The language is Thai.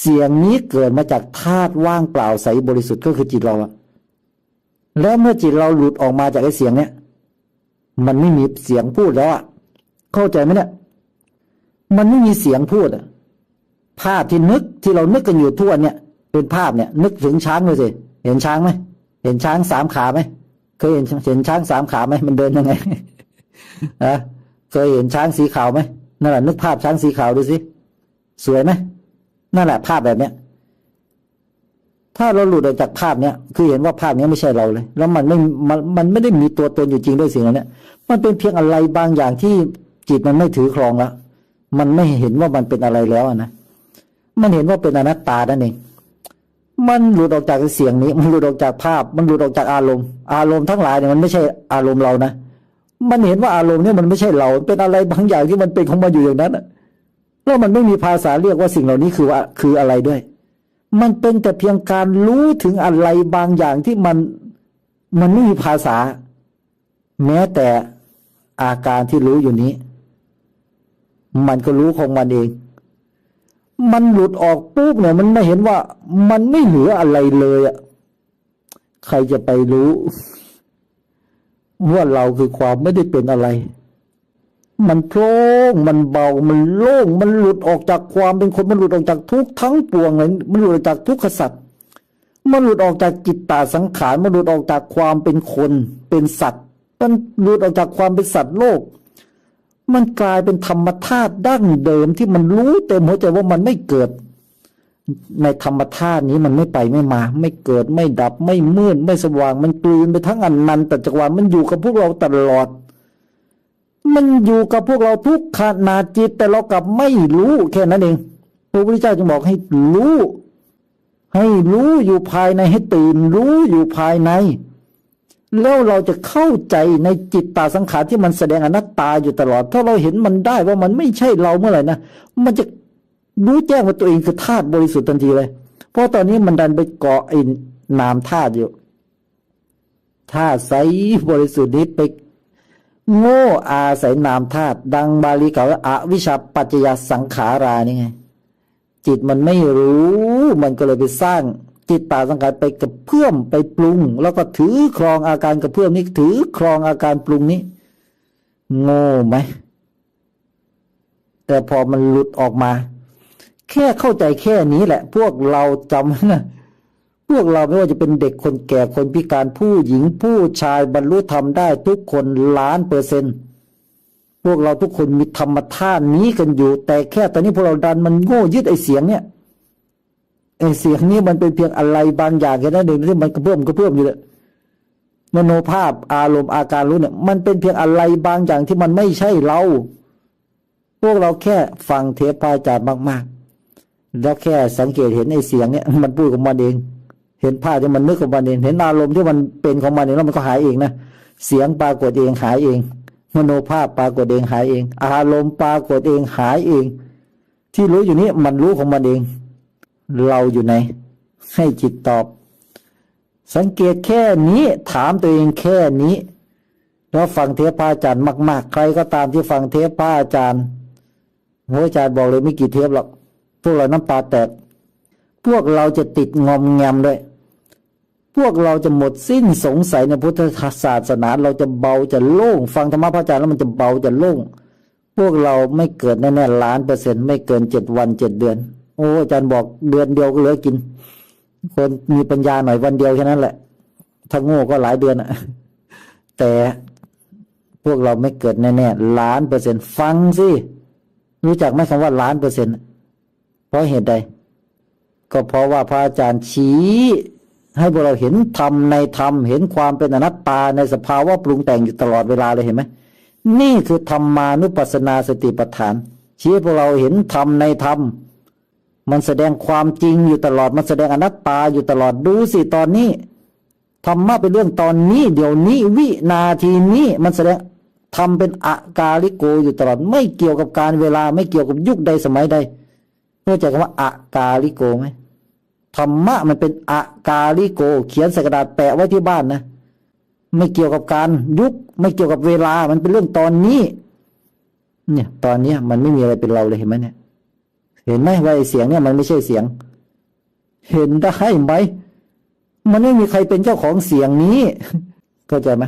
เสียงนี้เกิดมาจากธาตุว่างเปล่าใสบริสุทธิ์ก็คือจิตเราอะแล้วเมื่อจิตเราหลุดออกมาจากไอ้เสียงเนี้ยมันไม่มีเสียงพูดแล้วอะเข้าใจไหมเนี่ยมันไม่มีเสียงพูดอะภาพที่นึกที่เรานึกกันอยู่ทั่วเนี่ย เป็นภาพเนี่ย นึกถึงช้างเลยสิเห็นช้างไหมเห็นช้างสามขาไหมเคยเห็นเห็นช้างสามขาไหมมันเดินยังไงอะเคยเห็นช้างสีขาวไหมนั่นแหละนึกภาพช้างสีขาวดูสิสวยไหม นั่นแหละภาพแบบเนี้ย ถ้าเราหลุดออกจากภาพเนี้ย คือเห็นว่าภาพนี้ไม่ใช่เราเลย แล้วมันไม่มันมันไม่ได้มีตัวตนอยู่จริงด้วยสิ่งเหล่านี้มันเป็นเพียงอะไรบางอย่างที่จิตมันไม่ถือครองแล้วมันไม่เห็นว่ามันเป็นอะไรแล้วนะมันเห็นว่าเป็นอนัตตานั่นเองมันหลุดออกจากเสียงนี้ มันหลุดออกจากภาพ มันหลุดออกจากอารมณ์ อารมณ์ทั้งหลายเนี่ยมันไม่ใช่อารมณ์เรานะมันเห็นว่าอารมณ์เนี่ยมันไม่ใช่เรา เป็นอะไรบางอย่างที่มันเป็นของมันอยู่อย่างนั้นอะ แล้วมันไม่มีภาษาเรียกว่าสิ่งเหล่านี้คือว่าคืออะไรด้วย มันเป็นแต่เพียงการรู้ถึงอะไรบางอย่างที่มันมันไม่มีภาษา แม้แต่อาการที่รู้อยู่นี้ มันก็รู้ของมันเอง มันหลุดออกปุ๊บเนี่ย มันไม่เห็นว่ามันไม่เหลืออะไรเลยอะใครจะไปรู้ ว่าเราคือความไม่ได้เป็นอะไร มันโปร่งมันเบา มันโล่ง มันหลุดออกจากความเป็นคน มันหลุดออกจากทุกทั้งปวงเลยมันหลุดออกจากทุกขสัตว์มันหลุดออกจากจิตตาสังขาร มันหลุดออกจากความเป็นคน เป็นสัตว์ มันหลุดออกจากความเป็นสัตว์โลก มันกลายเป็นธรรมธาตุดั้งเดิมที่มันรู้เต็มหัวใจว่ามันไม่เกิด ในธรรมธาตุนี้มันไม่ไปไม่มา ไม่เกิดไม่ดับไม่มืดไม่สว่าง มันกลืนไปทั้งอันนันต์แต่จักรวาลมันอยู่กับพวกเราตลอด มันอยู่กับพวกเราทุกขณะจิต แต่เรากลับไม่รู้แค่นั้นเองพระพุทธเจ้าจึงบอกให้รู้ ให้รู้อยู่ภายในให้ตื่น รู้อยู่ภายใน แล้วเราจะเข้าใจในจิตตาสังขารที่มันแสดงอนัตตาอยู่ตลอด ถ้าเราเห็นมันได้ว่ามันไม่ใช่เราเมื่อไหร่นะมันจะรู้แจ้งว่าตัวเองคือธาตุบริสุทธิ์ทันทีเลย เพราะตอนนี้มันดันไปเกาะไอ้นามธาตุอยู่ธาตุใสบริสุทธิ์นี้ไป โง่อาศัยนามธาตุดังบาลีกล่าว่าอวิชาปัจจยสังขารานี่ไง จิตมันไม่รู้ มันก็เลยไปสร้าง จิตตาสังขารไปกับเพื่อมไปปรุง แล้วก็ถือครองอาการกับเพื่อมนี้ถือครองอาการปรุงนี้โง่ไหมแต่พอมันหลุดออกมา แค่เข้าใจแค่นี้แหละ พวกเราจำนะ พวกเราไม่ว่าจะเป็นเด็กคนแก่คนพิการผู้หญิงผู้ชายบรรลุธรรมได้ทุกคนล้านเปอร์เซ็นต์พวกเราทุกคนมีธรรมธาตุนี้กันอยู่ แต่แค่ตอนนี้พวกเราดันมันโง่ยึดไอเสียงเนี่ยไอเสียงนี้มันเป็นเพียงอะไรบางอย่างแค่นั้นเองที่มันกระเพื่อมกระเพื่อมอยู่เลยมโนภาพอารมณ์อาการรู้เนี่ย มันเป็นเพียงอะไรบางอย่างที่มันไม่ใช่เรา พวกเราแค่ฟังเทปพระอาจารย์มาก ๆ แล้วแค่สังเกตเห็นไอเสียงเนี่ย มันพูดของมันเอง เห็นภาพที่มันนึกของมันเองเห็นอารมณ์ที่มันเป็นของมันเองแล้วมันก็หายเองนะเสียงปรากฏเองหายเอง มโนภาพปรากฏเองหายเอง อารมณ์ปรากฏเองหายเอง ที่รู้อยู่นี้มันรู้ของมันเอง เราอยู่ไหน ให้จิตตอบ สังเกตแค่นี้ถามตัวเองแค่นี้ แล้วฟังเทพอาจารย์มาก ๆ ใครก็ตามที่ฟังเทพอาจารย์โหอาจารย์บอกเลยไม่กี่เทปหรอกพวกเราน้ำตาแตกพวกเราจะติดงอมแงมด้วย พวกเราจะหมดสิ้นสงสัยในพุทธศาสนา เราจะเบาจะโล่ง ฟังธรรมะพระอาจารย์แล้วมันจะเบาจะโล่ง พวกเราไม่เกิดแน่ๆล้านเปอร์เซ็นต์ไม่เกินเจ็ดวันเจ็ดเดือน โอ้อาจารย์บอกเดือนเดียวก็เหลือกิน คนมีปัญญาหน่อยวันเดียวแค่นั้นแหละ ถ้าโง่ก็หลายเดือนอะแต่พวกเราไม่เกิดแน่ๆล้านเปอร์เซ็นต์ฟังสิรู้จักไหมคำว่าล้านเปอร์เซ็นต์เพราะเหตุใด ก็เพราะว่าพระอาจารย์ชี้ ให้พวกเราเห็นธรรมในธรรมเห็นความเป็นอนัตตาในสภาวะปรุงแต่งอยู่ตลอดเวลาเลยเห็นไหมนี่คือธรรมานุปัสสนาสติปัฏฐานชี้พวกเราเห็นธรรมในธรรมมันแสดงความจริงอยู่ตลอดมันแสดงอนัตตาอยู่ตลอดดูสิตอนนี้ธรรมะเป็นเรื่องตอนนี้ เดี๋ยวนี้วินาทีนี้มันแสดงทำเป็นอากาลิโกอยู่ตลอด ไม่เกี่ยวกับการเวลาไม่เกี่ยวกับยุคใดสมัยใดเข้าใจคำว่าอากาลิโกไหม ธรรมะมันเป็นอากาลิโก เขียนใส่กระดาษแปะไว้ที่บ้านนะไม่เกี่ยวกับการยุค ไม่เกี่ยวกับเวลา มันเป็นเรื่องตอนนี้ เนี่ย ตอนเนี้ยมันไม่มีอะไรเป็นเราเลยเห็นไหมเนี่ย เห็นไหมว่าเสียงเนี่ยมันไม่ใช่เสียง เห็นได้ไหมมันไม่มีใครเป็นเจ้าของเสียงนี้เข้าใจไหม